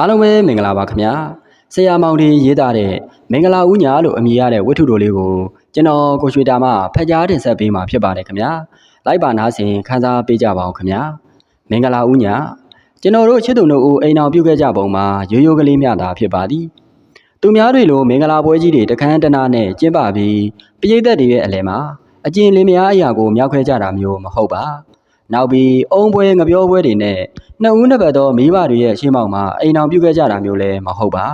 အားလုံးပဲမင်္ဂလာပါခင်ဗျာဆရာမောင်ဒီရေးသားတဲ့မင်္ဂလာဦးညာလို့အမည်ရတဲ့ဝတ္ထုတော်လေးကိုကျွန်တော်ကိုရွှေတာမှဖတ်ကြားတင်ဆက်ပေးမှာဖြစ်ပါတယ်ခင်ဗျာလိုက်ပါနားဆင်ခန်းစားပေးကြပါအောင်ခင်ဗျာမင်္ဂလာဦးညာကျွန်တော်တို့ချစ်သူတို့ဦးအိမ်အောင်ပြုခဲ့ကြပုံမှာရိုးရိုးကလေးမျှတာဖြစ်ပါသည်သူများတွေလိုမင်္ဂလာပွဲကြီးတွေတခန်းတနာနဲ့ကျင်းပပြီးပရိသတ်တွေရဲ့အလယ်မှာအကျဉ်လင်းများအရာကိုမြောက်ခွဲကြတာမျိုးမဟုတ်ပါ နောက်ပြီးအုံပွဲငပြောပွဲတွေနဲ့နှစ်ဦးနှစ်ဘက်သောမိဘတွေရဲ့ရှင်းမောက်မှာအိမ်အောင်ပြုခဲ့ကြတာမျိုးလည်းမဟုတ်ပါ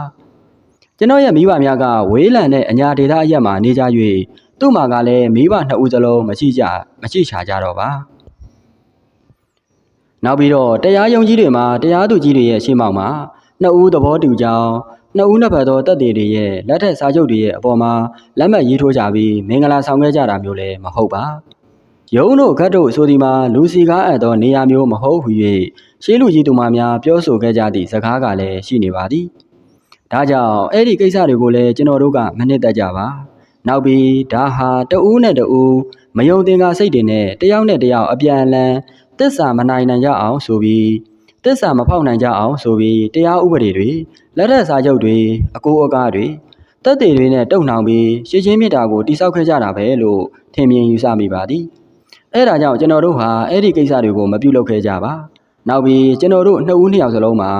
ကျွန်တော်ရဲ့မိဘများကဝေးလံတဲ့အညာဒေသအရက်မှာနေကြ၍သူ့မှာကလည်းမိဘနှစ်ဦးစလုံးမရှိကြမရှိချကြတော့ပါနောက်ပြီးတော့တရားယုံကြီးတွေမှာတရားသူကြီးတွေရဲ့ရှင်းမောက်မှာနှစ်ဦးသဘောတူကြောင်းနှစ်ဦးနှစ်ဖက်သောတပ်တွေတွေရဲ့လက်ထက်စာချုပ်တွေရဲ့အပေါ်မှာလက်မှတ်ရေးထိုးကြပြီးမင်္ဂလာဆောင်ခဲ့ကြတာမျိုးလည်းမဟုတ်ပါ ယုံတို့ခတ်တို့ဆိုဒီမှာလူစီကားအပ်သောနေရာမျိုးမဟုတ်ဟူ၍ရှေးလူကြီးသူမများပြောဆိုခဲ့ကြသည့်စကားကလည်းရှိနေပါသည်ဒါကြောင့်အဲ့ဒီကိစ္စတွေကိုလည်းကျွန်တော်တို့ကမနှစ်သက်ကြပါနောက်ပြီးဒါဟာတဦးနဲ့တဦးမယုံသင်္ကာစိတ်တွေနဲ့တယောက်နဲ့တယောက်အပြန်အလှန်တစ္ဆာမနိုင်နိုင်ကြအောင်ဆိုပြီးတစ္ဆာမဖောက်နိုင်ကြအောင်ဆိုပြီးတရားဥပဒေတွေလက်ထက်စာချုပ်တွေအကိုအကားတွေတက်တွေတွေနဲ့တုံနှောင်ပြီးရှင်းချင်းမြစ်တာကိုတိဆောက်ခဲ့ကြတာပဲလို့ထင်မြင်ယူဆမိပါသည် အဲ့ဒါကြောင့်ကျွန်တော်တို့ဟာအဲ့ဒီကိစ္စတွေကိုမပြုလုပ်ခဲ့ကြပါနောက်ပြီးကျွန်တော်တို့နှစ်ဦးနှစ်ယောက်စလုံးမှာ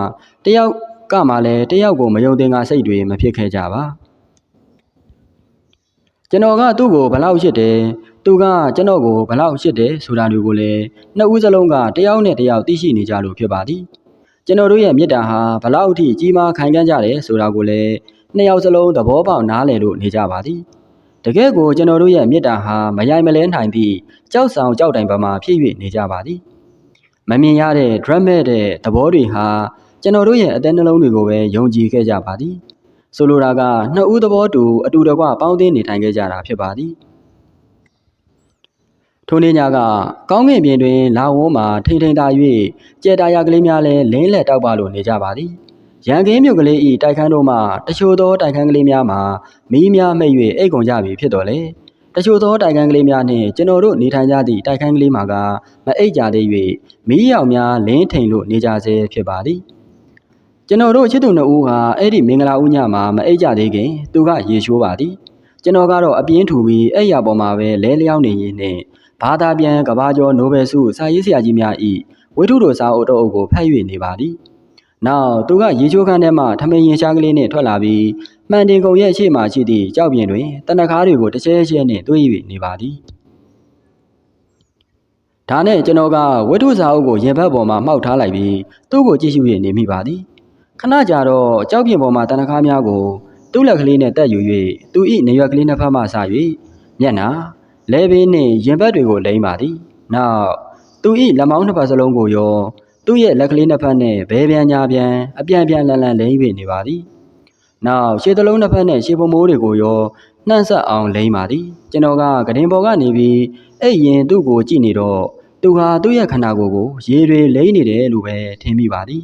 တယောက်ကမှလည်းတယောက်ကိုမယုံသင်္ကာစိတ်တွေမဖြစ်ခဲ့ကြပါကျွန်တော်ကသူ့ကိုဘလောက်ရှစ်တယ်သူကကျွန်တော်ကိုဘလောက်ရှစ်တယ်ဆိုတာတွေကိုလည်းနှစ်ဦးစလုံးကတယောက်နဲ့တယောက်သိရှိနေကြလို့ဖြစ်ပါသည်ကျွန်တော်တို့ရဲ့မေတ္တာဟာဘလောက်အထိကြီးမားခိုင်ခန့်ကြတယ်ဆိုတာကိုလည်းနှစ်ယောက်စလုံးသဘောပေါက်နားလည်လို့နေကြပါသည် တကယ်ကိုကျွန်တော်တို့ရဲ့မေတ္တာဟာမယိုင်မလဲနိုင်သည့်ကြောက်ဆောင်ကြောက်တိုင်ပမာဖြစ်၍နေကြပါသည်မမြင်ရတဲ့ drama တဲ့သဘောတွေဟာကျွန်တော်တို့ရဲ့အသက်နှလုံးတွေကိုပဲယုံကြည်ခဲ့ကြပါသည်ဆိုလိုတာကနှစ်ဦးသဘောတူအတူတကွပေါင်းသင်းနေထိုင်ခဲ့ကြတာဖြစ်ပါသည်ထိုနေ့ညကကောင်းကင်ပြင်တွင် လာဝန်းမှာထိန်ထိန်သာ၍ကြဲတာရကလေးများလည်းလင်းလက်တောက်ပါလို့နေကြပါသည် ရန်ကင်းမြို့ကလေးဤတိုက်ခန်းတို့မှတချို့သောတိုက်ခန်းကလေးများမှာမီးများမှိတ်၍အိတ်ကုန်ကြပြီဖြစ်တော်လေတချို့သောတိုက်ခန်းကလေးများနှင့်ကျွန်တော်တို့နေထိုင်ကြသည့်တိုက်ခန်းကလေးမှာကမအိတ်ကြသေး၍မီးရောင်များလင်းထိန်လို့နေကြဆဲဖြစ်ပါသည်ကျွန်တော်တို့ချစ်သူနှစ်ဦးဟာအဲ့ဒီမင်္ဂလာဦးညမှာမအိတ်ကြသေးခင်သူကရေရှိုးပါသည်ကျွန်တော်ကတော့အပြင်းထူပြီးအဲ့ရပေါ်မှာပဲလဲလျောင်းနေရင်းနဲ့ဘာသာပြန်ကဘာကျော်နိုဘယ်ဆုစာရေးဆရာကြီးများဤဝိထုတော်စာအုပ်တော်အုပ်ကိုဖတ်၍နေပါသည် နောက်သူကရေချိုးခန်းထဲမှထမင်းရင်ရှားကလေးနဲ့ထွက်လာပြီးမှန်တင်ကုံရဲ့ရှေ့မှာရှိသည့်ကြောက်ပြင်တွင်တနခါးတွေကိုတစ်ချဲချဲနဲ့တွေး၍နေပါသည်ဒါနဲ့ကျွန်တော်ကဝိထုစာအုပ်ကိုရင်ဘတ်ပေါ်မှာမှောက်ထားလိုက်ပြီးသူ့ကိုကြည့်ရှု၍နေမိပါသည်ခဏကြာတော့ကြောက်ပြင်ပေါ်မှာတနခါးများကိုသူ့လက်ကလေးနဲ့တက်ယူ၍သူ၏နေရွက်ကလေးနှစ်ဖက်မှဆ၍မျက်နှာလဲဘေးနှင့်ရင်ဘတ်တွေကိုလိမ့်ပါသည်နောက်သူ၏လက်မောင်းနှစ်ဖက်စလုံးကိုရော သူ့ရဲ့လက်ကလေးနှစ်ဖက်နဲ့ဘဲပြန်ညာပြန်အပြန်ပြန်လန်လန်လိမ့်၍နေပါသည်နောက်ရှေ့သလုံးနှစ်ဖက်နဲ့ရှေ့ပုံမိုးတွေကိုရောနှံ့ဆက်အောင်လိမ့်ပါသည်ကျွန်တော်ကကတင်ပေါ်ကနေပြီးအဲ့ရင်သူ့ကိုကြည့်နေတော့သူဟာသူ့ရဲ့ခန္ဓာကိုယ်ကိုရေတွေလိမ့်နေတယ်လို့ပဲထင်မိပါသည်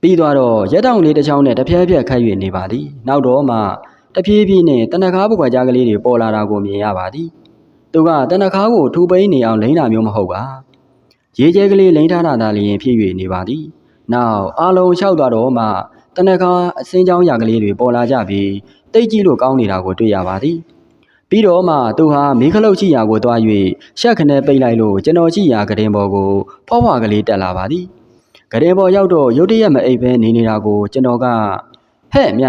ပြီးသွားတော့ရက်တောင်လေးတစ်ချောင်းနဲ့တပြဲပြက်ခတ်၍နေပါသည်နောက်တော့မှတပြေးပြေးနဲ့တနခါးပကွာကြားကလေးတွေပေါ်လာတာကိုမြင်ရပါသည်သူကတနခါးကိုထူပိန်းနေအောင်လိမ့်တာမျိုးမဟုတ်ပါ ရေကျဲကလေးလိမ့်ထားတာသာလျင်ဖြစ်၍နေပါသည်နောက်အာလုံးလျှောက်သွားတော့မှတနခါအစင်းချောင်းရာကလေးတွေပေါ်လာကြပြီးတိတ်ကြီးလို့ကောင်းနေတာကိုတွေ့ရပါသည်ပြီးတော့မှသူဟာမီးခလုတ်ချိရာကိုတွား၍ရှက်ခနဲပိတ်လိုက်လို့ကျွန်တော်ချိရာကတင်ပေါ်ကိုဖွားဖွာကလေးတက်လာပါသည်ကတင်ပေါ်ရောက်တော့ရုတ်တရက်မအိပ်ပဲနေနေတာကိုကျွန်တော်ကဟဲ့မြ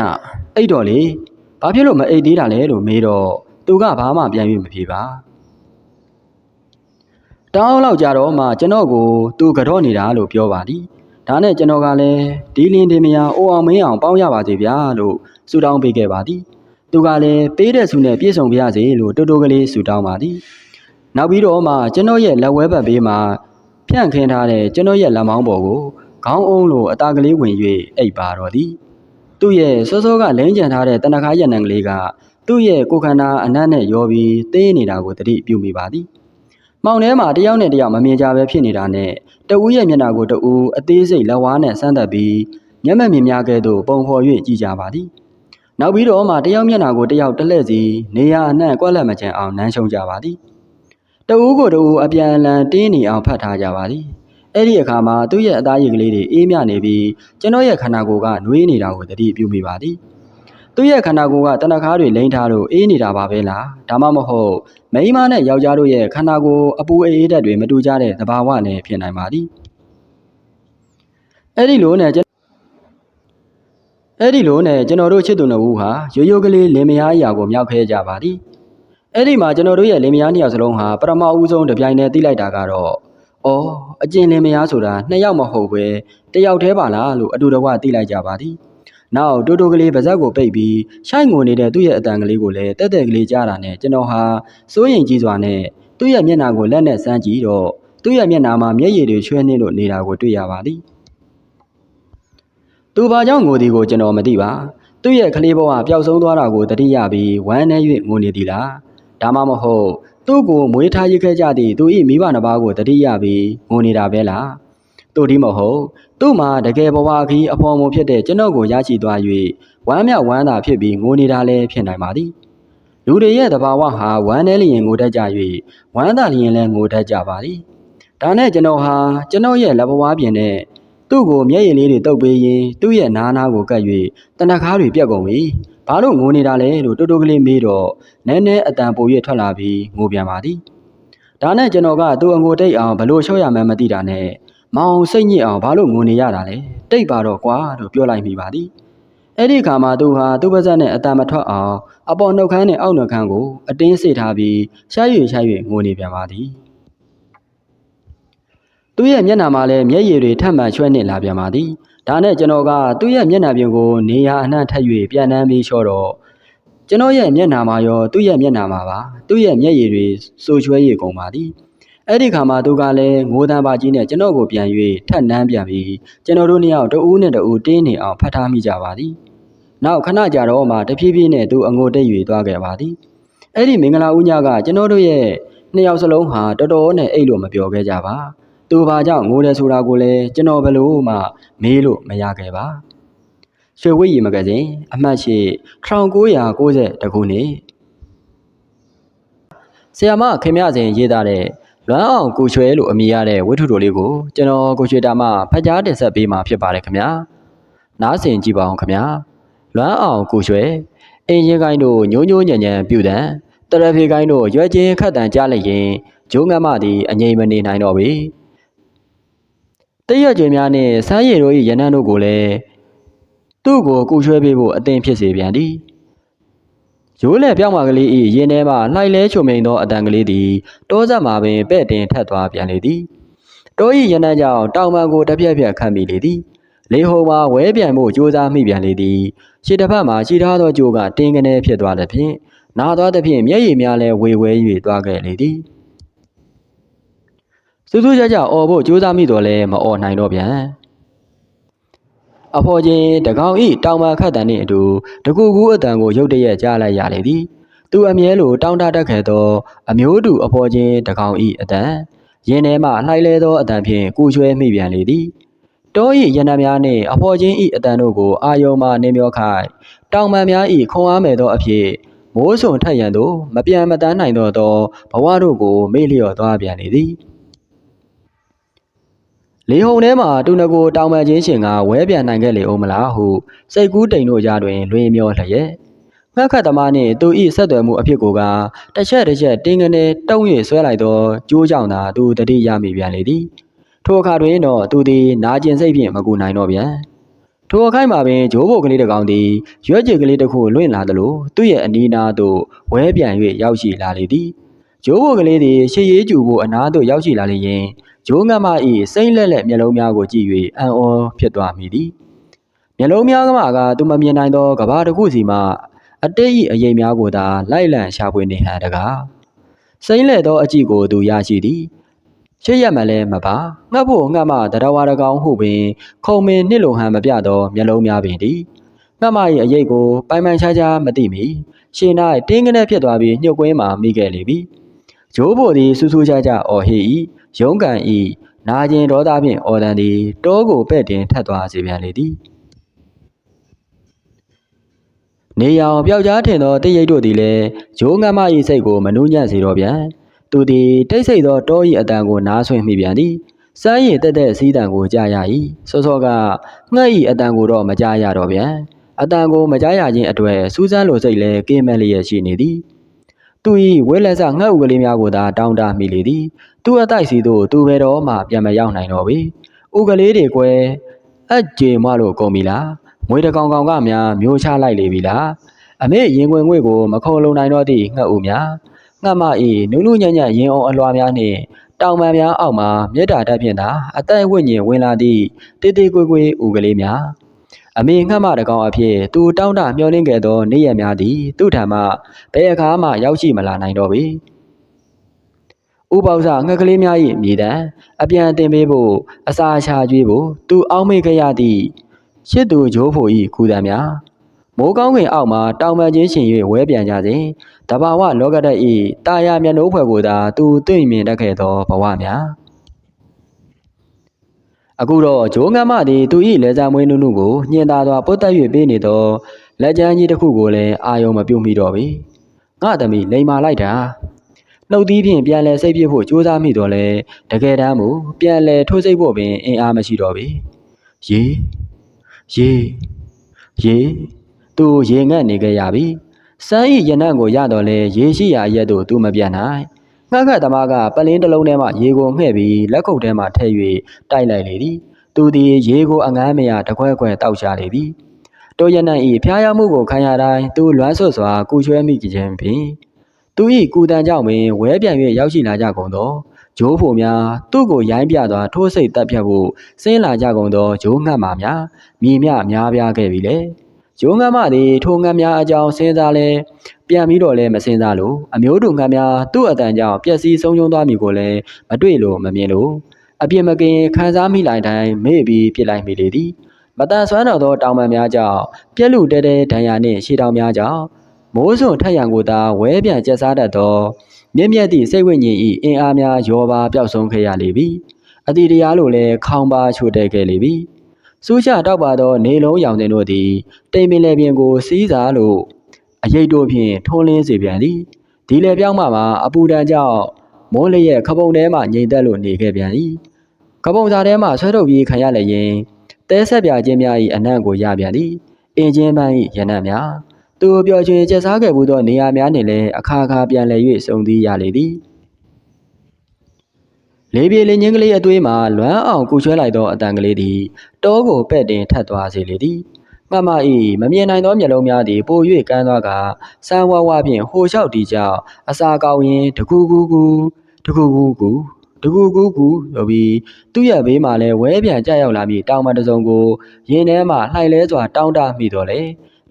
အိတ်တော်လေဘာဖြစ်လို့မအိပ်သေးတာလဲလို့မေးတော့သူကဘာမှပြန်၍မဖြေပါ တောင်းလောက်ကြတော့မှကျွန်တော်ကိုသူကတော့နေတာလို့ပြောပါသည်ဒါနဲ့ကျွန်တော်ကလည်းဒီလင်းဒီမယာအိုအောင်မင်းအောင်ပေါင်းရပါစေဗျာလို့ဆုတောင်းပေးခဲ့ပါသည်သူကလည်းပေးတဲ့ဆုနဲ့ပြည့်စုံပါရစေလို့တိုးတိုးကလေးဆုတောင်းပါသည်နောက်ပြီးတော့မှကျွန်တော်ရဲ့လက်ဝဲဘက်ဘေးမှာဖြန့်ခင်းထားတဲ့ကျွန်တော်ရဲ့လက်မောင်းပေါ်ကိုခေါင်းအုံးလိုအသားကလေးဝင်၍အိပ်ပါတော့သည်သူ့ရဲ့စောစောကလိမ့်ကြံထားတဲ့တနခါရနံကလေးကသူ့ရဲ့ကိုယ်ခန္ဓာအနက်နဲ့ရောပြီးသေးနေတာကိုတတိပြုမိပါသည်။ မောင်ထဲမှာတယောက်နဲ့တယောက်မမြင်ကြပဲဖြစ်နေတာနဲ့တဦးရဲ့မျက်နှာကိုတဦးအသေးစိတ်လက်ဝါးနဲ့ဆန်းသက်ပြီးမျက်မှန်မြင်များကဲ့သို့ပုံဖော်၍ကြည်ကြပါသည်။နောက်ပြီးတော့မှတယောက်မျက်နှာကိုတယောက်တလှည့်စီနေရာအနှံ့ကွက်လက်မကျန်အောင်နမ်းရှုံကြပါသည်။တဦးကိုတဦးအပြန်အလှန်တင်းနေအောင်ဖတ်ထားကြပါသည်။အဲအဲ့ဒီအခါမှာသူ့ရဲ့အသားရည်ကလေးတွေအေးမြနေပြီးကျွန်တော်ရဲ့ခန္ဓာကိုယ်ကနှွေးနေတာကိုသတိပြုမိပါသည် သူ့ရဲ့ခန္ဓာကိုယ်ကတနခါးတွေလိမ့်ထားလို့အေးနေတာပါပဲလားဒါမှမဟုတ်မိန်းမနဲ့ယောက်ျားတို့ရဲ့ခန္ဓာကိုယ်အပူအေးဓာတ်တွေမတူကြတဲ့သဘာဝနဲ့ဖြစ်နိုင်ပါသည်အဲ့ဒီလိုနဲ့ကျွန်အဲ့ဒီလိုနဲ့ကျွန်တော်တို့ချစ်သူနှစ်ဦးဟာရိုးရိုးကလေးလင်မယားအရာကိုမြောက်ခဲကြပါသည်အဲ့ဒီမှာကျွန်တော်တို့ရဲ့လင်မယားနှစ်ယောက်စလုံးဟာပထမဦးဆုံးတစ်ပြိုင်တည်းသိလိုက်တာကတော့အော်အကျင်လင်မယားဆိုတာနှစ်ယောက်မဟုတ်ပဲတစ်ယောက်တည်းပါလားလို့အတူတကွသိလိုက်ကြပါသည် နောက်တိုးတိုးကလေးပါဇက်ကိုပိတ်ပြီးရှိုက်ငိုနေတဲ့သူ့ရဲ့အတန်ကလေးကိုလည်းတက်တက်ကလေးကြားတာနဲ့ကျွန်တော်ဟာစိုးရင်ကြီးစွာနဲ့သူ့ရဲ့မျက်နှာကိုလက်နဲ့စမ်းကြည့်တော့သူ့ရဲ့မျက်နှာမှာမျက်ရည်တွေချွဲနေလို့နေတာကိုတွေ့ရပါသည်သူဘာကြောင့်ငိုသည်ကိုကျွန်တော်မသိပါသူ့ရဲ့ကလေးဘဝပျောက်ဆုံးသွားတာကိုတတိယပြီးဝမ်းနည်း၍ငိုနေသည်လားဒါမှမဟုတ်သူ့ကိုမွေးထားရခဲ့ကြသည့်သူ၏မိဘနှစ်ပါးကိုတတိယပြီးငိုနေတာပဲလား တို့ဒီမဟုတ်သူ့မှာတကယ်ဘဝခီးအဖော်မုံဖြစ်တဲ့ကျွန်တော်ကိုရရှိသွား၍ဝမ်းမြောက်ဝမ်းသာဖြစ်ပြီးငိုနေတာလည်းဖြစ်နိုင်ပါသည်လူတွေရဲ့သဘာဝဟာဝမ်းနည်းလျင်ငိုတတ်ကြ၍ဝမ်းသာလျင်လည်းငိုတတ်ကြပါသည်ဒါနဲ့ကျွန်တော်ဟာကျွန်တော်ရဲ့လက်ဘဝပြင်နဲ့သူ့ကိုမျက်ရည်လေးတွေတုပ်ပေးရင်သူ့ရဲ့နားနားကိုကပ်၍တနခါးတွေပြက်ကုန်ပြီဘာလို့ငိုနေတာလဲလို့တိုးတိုးကလေးမေးတော့နည်းနည်းအတန်ပို၍ထွက်လာပြီးငိုပြန်ပါသည်ဒါနဲ့ကျွန်တော်ကသူ့အငိုတိတ်အောင်ဘလို့လျှော့ရမှန်းမသိတာနဲ့ မောင်စိတ်ညစ်အောင်ဘာလို့ငိုနေရတာလဲတိတ်ပါတော့ကွာလို့ပြောလိုက်မိပါသည်အဲ့ဒီခါမှာသူဟာသူ့ပါဇက်နဲ့အတန်မထွက်အောင်အပေါ်နှုတ်ခမ်းနဲ့အောက်နှုတ်ခမ်းကိုအတင်းစေထားပြီးရှားရွရှားရွငိုနေပြန်ပါသည်သူ့ရဲ့မျက်နှာမှာလည်းမျက်ရည်တွေထပ်မံချွဲနေလာပြန်ပါသည်ဒါနဲ့ကျွန်တော်ကသူ့ရဲ့မျက်နှာပြင်ကိုနေရာအနှံ့ထပ်၍ပြန်နှမ်းပြီးလျှော့တော့ကျွန်တော်ရဲ့မျက်နှာမှာရောသူ့ရဲ့မျက်နှာမှာပါသူ့ရဲ့မျက်ရည်တွေစိုးချွဲရကုန်ပါသည် အဲ့ဒီခါမှာသူကလည်းငိုတန်းပါကြီးနဲ့ကျွန်တော်ကိုပြန်၍ထပ်နှမ်းပြန်ပြီးကျွန်တော်တို့နှစ်ယောက်တဦးနဲ့တဦးတင်းနေအောင်ဖတ်ထားမိကြပါသည်နောက်ခဏကြာတော့မှတဖြည်းဖြည်းနဲ့သူအငိုတိတ်၍သွားခဲ့ပါသည်အဲ့ဒီမင်္ဂလာဦးညကကျွန်တော်တို့ရဲ့နှစ်ယောက်စလုံးဟာတော်တော်နဲ့အိတ်လို့မပြောခဲ့ကြပါသူဘာကြောင့်ငိုတယ်ဆိုတာကိုလည်းကျွန်တော်ဘယ်လို့မှမေးလို့မရခဲ့ပါရွှေဝိရီမဂဇင်းအမှတ်ရှိ1990တခုနှစ်ဆီယာမခင်မြစဉ်ရေးသားတဲ့ လွမ်းအောင်ကိုရွှဲလို့အမည်ရတဲ့ဝိထုတော်လေးကိုကျွန်တော်ကိုရွှေတာမဖတ်ကြားတင်ဆက်ပေးမှာဖြစ်ပါတယ်ခင်ဗျာနားဆင်ကြည့်ပါအောင်ခင်ဗျာလွမ်းအောင်ကိုရွှဲအင်းရင်ကိုင်းတို့ညိုးညိုးညံ့ညံ့ပြုတဲ့တရဖေကိုင်းတို့ရွက်ချင်းခတ်တန်ကြားလိုက်ရင်ဂျိုးငတ်မသည်အငြိမ်မနေနိုင်တော့ပေတရက်ကျွေများနှင့်ဆန်းရည်တို့၏ရနန်းတို့ကိုလည်းသူ့ကိုကူရွှဲပေးဖို့အသင်ဖြစ်စေပြန်သည် ရိုးလက်ပြောင်းပါကလေး၏ရင်ထဲမှလှိုက်လဲချုံမိန်သောအတန်ကလေးသည်တောဆက်မှာပင်ပဲ့တင်ထက်သွားပြန်လေသည်တော၏ရနန်းကြောင့်တောင်ပံကိုတစ်ပြက်ပြက်ခတ်မိလေသည်လေဟုံမှာဝဲပြန်မှုကြိုးစားမိပြန်လေသည်ရှေ့တစ်ဖက်မှာရှိထားသောကြိုးကတင်းကနေဖြစ်သွားသည်ဖြင့်နာသွားသည်ဖြင့်မျက်ရည်များလည်းဝေဝဲ၍သွားခဲ့လေသည်စူးစူးကြကြအော်ဖို့ကြိုးစားမိတော့လဲမအော်နိုင်တော့ပြန် အဖော်ချင်းတကောင်ဤတောင်ပံခတ်တန်နှင့်အတူတကူကူအတန်ကိုရုတ်တရက်ကြားလိုက်ရလေသည်သူအမြဲလိုတောင်းတတက်ခဲ့သော အမျိုးတူအဖော်ချင်းတကောင်ဤအတန်ရင်ထဲမှလှိုက်လဲသောအတန်ဖြင့်ကူချွဲမိပြန်လေသည်တောဤရနံများနှင့်အဖော်ချင်းဤအတန်တို့ကိုအာယုံမှနေမျောခိုင်တောင်ပံများဤခွန်အားမဲ့သောအဖြစ်မိုးဆုံထက်ရန်သို့မပြန်မတန်းနိုင်တော့သောဘဝတို့ကိုမေ့လျော့သွားပြန်လေသည် လေဟုန်ထဲမှာတူနကိုတောင်ပန်ချင်းရှင်ကဝဲပြန်နိုင်ခဲ့လေအောင်မလားဟုစိတ်ကူးတိမ်တို့ကြားတွင်လွင်မျောလျက်ငှက်ခတ်သမားနှင့်သူ၏ဆက်သွယ်မှုအဖြစ်ကိုကတစ်ချက်တစ်ချက်တင်းကနေတုံး၍ဆွဲလိုက်သောကြိုးကြောင့်သာသူတတိရမိပြန်လေသည်ထိုအခါတွင်တော့သူသည်နာကျင်စိတ်ဖြင့်မကူနိုင်တော့ပြန်ထိုအခိုက်မှာပင်ဂျိုးဘုတ်ကလေးတစ်ကောင်သည်ရွက်ကြည်ကလေးတစ်ခုလွင့်လာသလိုသူ့ရဲ့အနီးနားသို့ဝဲပြန်၍ရောက်ရှိလာလေသည်ဂျိုးဘုတ်ကလေးသည်ရှေ့ရေးကျူဖို့အနားသို့ရောက်ရှိလာလျင် ဂျိုးငတ်မ၏စိမ့်လက်လက်မျက်လုံးများကိုကြည့်၍အံ့ဩဖြစ်သွားမိသည်မျက်လုံးများကမှကသူမမြင်နိုင်သောကဘာတစ်ခုစီမှအတိတ်၏အရေးများကိုသာလိုက်လံရှာဖွေနေဟန်တကားစိမ့်လက်သောအကြည့်ကိုသူရရှိသည်ရှေ့ရမှလည်းမပါငှက်ဖို့ငှက်မတရဝါတကောင်ဟုပင် ခုံမင်နှစ်လုံဟန်မပြသောမျက်လုံးများပင်သည်ငှက်မ၏အရေးကိုပိုင်ပိုင်ခြားခြားမသိမီရှင်၌တင်းကနေဖြစ်သွားပြီးညှုတ်ကွင်းမှမိခဲ့လေပြီဂျိုးဖို့သည်စူးစူးခြားခြားအော်ဟေ၏ ရုံးကန်ဤနာကျင်ဒေါသဖြင့်အော်တန်သည်တောကိုပဲ့တင်ထက်သွားစေပြန်လေသည်နေရောင်ပျောက်ကြားထင်သောတိရိတ်တို့သည်လည်းဂျိုးငတ်မ၏စိတ်ကိုမနှူးညံ့စေတော့ပြန်သူသည်တိတ်ဆိတ်သောတော၏အတန်ကိုနားဆွင့်မိပြန်သည်စမ်းရည်တက်တဲ့စီးတံကိုကြားရ၏စောစောကငှက်ဤအတန်ကိုတော့မကြားရတော့ပြန်အတန်ကိုမကြားရခြင်းအတွေ့စူးစမ်းလိုစိတ်လဲကင်းမဲ့လျက်ရှိနေသည် သူ၏ဝဲလက်စငှက်ဥကလေးများကိုသာတောင်းတမိလေသည်သူအတိုက်စီသို့သူဘယ်တော့မှပြန်မရောက်နိုင်တော့ပေဥကလေးတွေကွယ်အကြေမလို့ကုန်ပြီလားမွေးတကောင်ကောင်ကများမျိုးချလိုက်လေပြီလားအမေရင်ခွင်ငွေကိုမခုံလုံနိုင်တော့သည့်ငှက်ဥများငှက်မ၏နုနုညံ့ညံ့ရင်အောင်အလွာများနှင့်တောင်ပံများအောက်မှာမြတ်တာတက်ဖြင့်သာအသက်ဝိညာဉ်ဝင်လာသည့်တေးသေးကွေးကွေးဥကလေးများ အမေငှက်မတကောင်အဖြစ်သူတောင်းတမျောလင်းခဲ့သောနေ့ရက်များသည်သူ့ထံမှဘယ်အခါမှရောက်ရှိမလာနိုင်တော့ပေဥပောက်စာငှက်ကလေးများ၏မြေတံအပြန်အတင်ပေးဖို့အစာချကျွေးဖို့သူအောက်မေ့ခဲ့ရသည့်ရှစ်သူဂျိုးဖို့၏ခုတံများမိုးကောင်းကင်အောက်မှာတောင်ပံချင်းရှင်၍ဝဲပြန်ကြစဉ်တဘာဝလောကဓာတ်၏တာယာမျက်နှိုးဖွဲ့ကိုသာသူတွေ့မြင်တတ်ခဲ့သောဘဝများ အခုတော့ဂျိုးငမ်းမသည်သူ၏လက်စားမွေးနုနုကိုညှင်သာစွာပုတ်တက်၍ပေးနေသောလက်ကျန်းကြီးတစ်ခုကိုလည်းအာယုံမပြုတ်မိတော့ပေငါသမီးလိန်မာလိုက်တာနှုတ်သီးဖြင့်ပြန်လဲစိတ်ပြစ်ဖို့ကြိုးစားမိတော့လဲတကယ်တမ်းမူပြန်လဲထိုးစိတ်ဖို့ပင်အင်အားမရှိတော့ပေရေရေရေသူရေငတ်နေကြရပြီစမ်းဤရနံ့ကိုရတော့လဲရေရှိရာရက်သို့သူမပြန်နိုင် ငှက်ခတ်သမားကပလင်းတစ်လုံးထဲမှရေကိုငှဲ့ပြီးလက်ခုပ်ထဲမှထည့်၍တိုက်လိုက်လေသည်သူသည်ရေကိုအငမ်းမရတခွဲခွဲတောက်ရှာလေသည်တိုရနံ့ဤဖျားရမှုကိုခံရတိုင်းသူလွမ်းဆွတ်စွာကူချွဲမိခြင်းဖြင့်သူ၏ကူတန်ကြောင့်ပင်ဝဲပြန်၍ရောက်ရှိလာကြကုန်သောဂျိုးဖို့များသူ့ကိုရိုင်းပြသွားထိုးစိတ်တက်ဖြတ်ဖို့ဆင်းလာကြကုန်သောဂျိုးငှက်မာများမြေမြများပြားခဲ့ပြီလေ ဂျိုးငှက်မသည်ထိုငှက်များအကြောင်းစဉ်းစားလဲပြန်ပြီးတော့လည်းမစဉ်းစားလို့အမျိုးတူငှက်များသူ့အတန်ကြောင့်ပျက်စီးဆုံးရှုံးသွားမည်ကိုလည်းမတွေ့လို့မမြင်လို့အပြစ်မကင်ခံစားမိလိုက်တိုင်းမေ့ပြီးပြစ်လိုက်မိလေသည်မတန်ဆွမ်းတော်သောတောင်ပံများကြောင့်ပြက်လူတဲတဲဒဏ်ရာနှင့်ရှေးတောင်များကြောင့်မိုးစွန်ထက်ရန်ကိုသာဝဲပြန်ကျက်စားတတ်သောမြင့်မြတ်သည့်စိတ်ဝိညာဉ်၏အင်အားများရောပါပျောက်ဆုံးခဲ့ရလေပြီအတိတရားလိုလည်းခေါင်းပါချို့တဲ့ခဲ့လေပြီ စူးချတောက်ပါသောနေလုံးရောင်တင်တို့သည်တိမ်ပင်လေပြင်ကိုစီးစားလို့အရိတ်တို့ဖြင့်ထွန်းလင်းစေပြန်သည်ဒီလေပြောင်းမှမှာအပူဒဏ်ကြောင့်မိုးလျက်ခပုံထဲမှငြိမ်သက်လို့နေခဲ့ပြန်၏ခပုံစာထဲမှဆွဲထုတ်ပြီးခံရလျင်တဲဆက်ပြခြင်းများ၏အနံ့ကိုရပြန်သည်အင်ချင်းပန်း၏ရနံ့များသူပျော်ရွှင်ကျက်စားခဲ့မှုသောနေရာများနှင့်လည်းအခါခါပြန်လည်၍စုံသီးရလေသည် လေပြေလင်းချင်းကလေးအသွေးမှလွမ်းအောင်ကူချွဲလိုက်သောအတန်ကလေးသည်တောကိုပဲ့တင်ထက်သွားစေလေသည်မမဤမမြင်နိုင်သောမျက်လုံးများသည်ပို၍ကန်းသွားကစမ်းဝါဝဖြင့်ဟိုလျှောက်တီကြောင့်အစာကောင်းရင်တကူကူကူတကူကူကူတကူကူကူဆိုပြီးသူ့ရဲ့ဘေးမှာလဲဝဲပြန်ကြရောက်လာပြီးတောင်မတစုံကိုရင်ထဲမှလှိုက်လဲစွာတောင်းတမိတော့လေ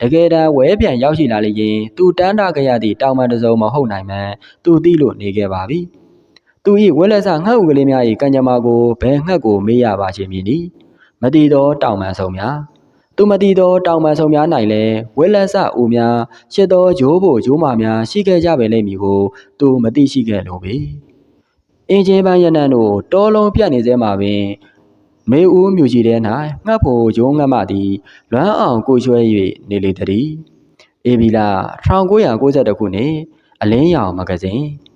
တကယ်တမ်းဝဲပြန်ရောက်ရှိလာလျင်သူတန်းတာကြရသည့်တောင်မတစုံမဟုတ်နိုင်မှန်းသူသိလို့နေခဲ့ပါပြီ သူ၏ဝဲလက်စငှက်ဥကလေးများ၏ကံကြမ္မာကိုဘယ်ငှက်ကိုမေးရပါခြင်းမည်နီမတည်သောတောင်မန်ဆုံများသူမတည်သောတောင်ပန်ဆုံများ၌လည်းဝဲလက်ဆဦးများရှစ်သောဂျိုးဖို့ဂျိုးမာများရှိခဲ့ကြပေလိမ့်မည်ကိုသူမသိရှိခဲ့လို့ပေအင်းချင်းပန်းရနံ့တို့တောလုံးပြတ်နေစေမှာပင်မေဦးမြူကြီးထဲ၌ငှက်ဖို့ဂျိုးငှက်မသည်လွမ်းအောင်ကိုရွှဲ၍နေလေသည်အေဗီလာ1992ခုနှစ်အလင်းရောင်မဂဇင်း